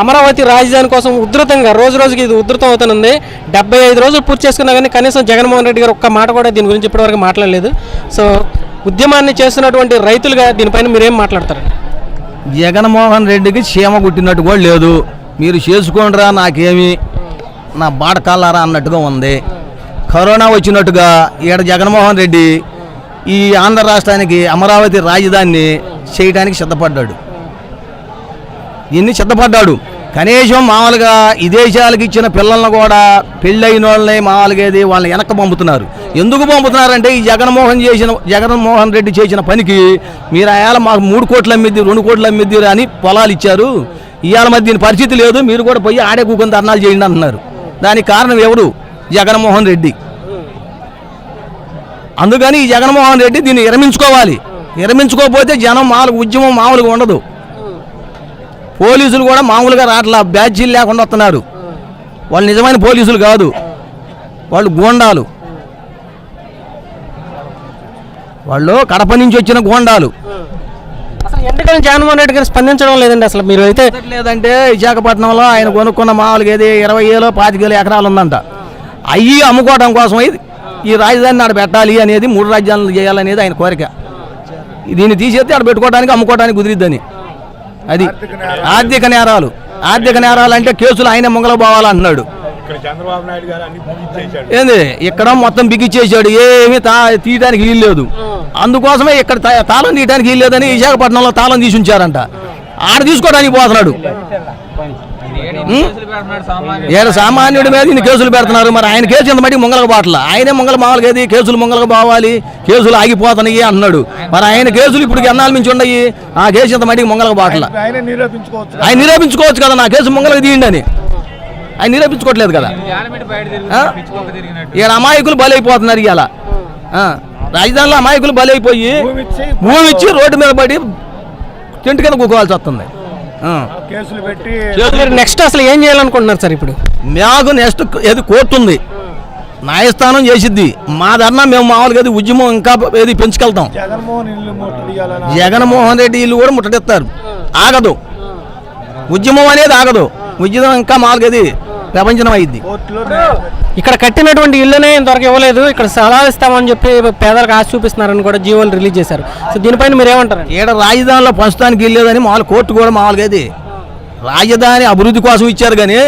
అమరావతి రాజధాని కోసం ఉధృతంగా రోజు రోజుకి ఇది ఉధృతం అవుతుంది డెబ్బై ఐదు రోజులు పూర్తి చేసుకున్నా కానీ కనీసం జగన్మోహన్ రెడ్డి గారు ఒక్క మాట కూడా దీని గురించి ఇప్పటివరకు మాట్లాడలేదు. సో ఉద్యమాన్ని చేస్తున్నటువంటి రైతులుగా దీనిపైన మీరేం మాట్లాడతారు? జగన్మోహన్ రెడ్డికి క్షేమ కుట్టినట్టు కూడా లేదు. మీరు చేసుకోండిరా నాకేమి? నా బాట కాలారా అన్నట్టుగా ఉంది. కరోనా వచ్చినట్టుగా ఈడ జగన్మోహన్ రెడ్డి ఈ ఆంధ్ర రాష్ట్రానికి అమరావతి రాజధానిని చేయడానికి సిద్ధపడ్డాడు. ఎన్ని సిద్ధపడ్డాడు. కనీసం మామూలుగా విదేశాలకు ఇచ్చిన పిల్లలను కూడా పెళ్ళైన వాళ్ళని మామూలుగా ఏది వాళ్ళని వెనక్కి పంపుతున్నారు. ఎందుకు పంపుతున్నారంటే ఈ జగన్మోహన్ చేసిన జగన్మోహన్ రెడ్డి చేసిన పనికి మీరు ఆయన మాకు మూడు కోట్లు అమ్మిద్ది రెండు కోట్లు అమ్మిద్ది అని పొలాలు ఇచ్చారు. ఇవాళ మరి దీని పరిస్థితి లేదు మీరు కూడా పోయి ఆడే కూకొని ధర్నాలు చేయండి అంటున్నారు. దానికి కారణం ఎవరు? జగన్మోహన్ రెడ్డి. అందుకని ఈ జగన్మోహన్ రెడ్డి దీన్ని విరమించుకోవాలి. విరమించుకోకపోతే జనం మామూలుగా ఉద్యమం మామూలుగా ఉండదు. పోలీసులు కూడా మామూలుగా రావట్లా బ్యాడ్జీలు లేకుండా వస్తున్నారు. వాళ్ళు నిజమైన పోలీసులు కాదు. వాళ్ళు గోండాలు. వాళ్ళు కడప నుంచి వచ్చిన గోండాలు. అసలు ఎందుకని జగన్మోహన్ రెడ్డి గారు స్పందించడం లేదండి అసలు? మీరు అయితే లేదంటే విశాఖపట్నంలో ఆయన కొనుక్కున్న మామూలుగా ఏది ఇరవై ఏలో పాతికేలో ఎకరాలు ఉందంట. అయ్యి అమ్ముకోవడం కోసం ఇది. ఈ రాజధానిని ఆడ పెట్టాలి అనేది మూడు రాజ్యాలను చేయాలనేది ఆయన కోరిక. దీన్ని తీసేస్తే ఆడ పెట్టుకోవడానికి అమ్ముకోవడానికి కుదిరిద్దని. అది ఆర్థిక నేరాలు. ఆర్థిక నేరాలు. అంటే కేసులు ఆయన ముంగల పోవాలంటున్నాడు. ఇక్కడ చంద్రబాబు నాయుడు గారు అన్ని ముగించేశాడు ఏంది? ఇక్కడ మొత్తం బిగిచ్చేసాడు ఏమీ తా తీయడానికి వీలు లేదు. అందుకోసమే ఇక్కడ తా- తాళం తీయడానికి వీలు లేదని విశాఖపట్నంలో తాళం తీసి ఉంచారంట. ఆడ తీసుకోవడానికి పోతున్నాడు. ఏడు సామాన్యుడి మీద ఇన్ని కేసులు పెడుతున్నారు. మరి ఆయన కేసు ఇంత మటుకు ముంగలకు బాటల ఆయనే ముంగల మామూలుగా ఏది కేసులు ముంగలకు పోవాలి. కేసులు ఆగిపోతున్నాయి అన్నాడు. మరి ఆయన కేసులు ఇప్పుడు ఎన్నాళ్ళ నుంచి ఉన్నాయి? ఆ కేసు ఇంత మటుకు ముంగలకు బాటల ఆయన నిరూపించుకోవచ్చు ఆయన నిరూపించుకోవచ్చు కదా నా కేసు ముంగలకు తీయండి అని. ఆయన నిరూపించుకోవట్లేదు కదా? ఈడ అమాయకులు బలైపోతున్నారు ఇవాళ ఆ, రాజధానిలో అమాయకులు బలైపోయి భూమి ఇచ్చి భూమి ఇచ్చి రోడ్డు మీద పడి టెంట్ కింద కూకోవాల్సి వస్తుంది. కేసులు పెట్టి మీరు నెక్స్ట్ అసలు ఏం చేయాలనుకుంటున్నారు సార్ ఇప్పుడు? మాకు నెక్స్ట్ ఏది కోర్టు ఉంది. న్యాయస్థానం చేసిద్ది. మా ధర్నా మేము మామూలుగా ఏది ఉద్యమం ఇంకా ఏది పెంచుకెళ్తాం. జగన్మోహన్ ఇల్లు ముట్టడియాలని? జగన్మోహన్ రెడ్డి ఇల్లు కూడా ముట్టడిస్తారు. ఆగదు. ఉద్యమం అనేది ఆగదు. ఉద్యమం ఇంకా మామూలుగా ప్రపంచం అయింది ఇక్కడ కట్టినటువంటి ఇల్లునే ఇంతవరకు ఇవ్వలేదు. ఇక్కడ స్థలాలు ఇస్తామని చెప్పి పేదలకు ఆశ చూపిస్తున్నారని కూడా జీవోలు రిలీజ్ చేశారు. సో దీనిపైన మీరు ఏమంటారు ఈడ రాజధానిలో ప్రస్తుతానికి వెళ్ళేదని మామూలు కోర్టు కూడా మామూలుగా ఇది. రాజధాని అభివృద్ధి కోసం ఇచ్చారు కానీ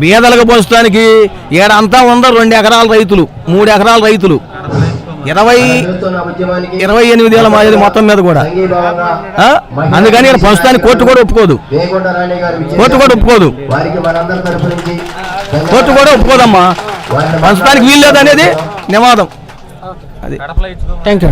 బీదలకు పోస్తానికి ఏడంతా ఉందా ఉందో రెండు ఎకరాల రైతులు మూడు ఎకరాల రైతులు. ఇరవై ఇరవై ఎనిమిది వేల మాది మొత్తం మీద కూడా? అందుకని ఇక్కడ పంచడానికి కోర్టు కూడా ఒప్పుకోదు. కోర్టు కూడా ఒప్పుకోదు. కోర్టు కూడా ఒప్పుకోదమ్మా. పంచడానికి వీల్లేదు అనేది నివాదం. Thank you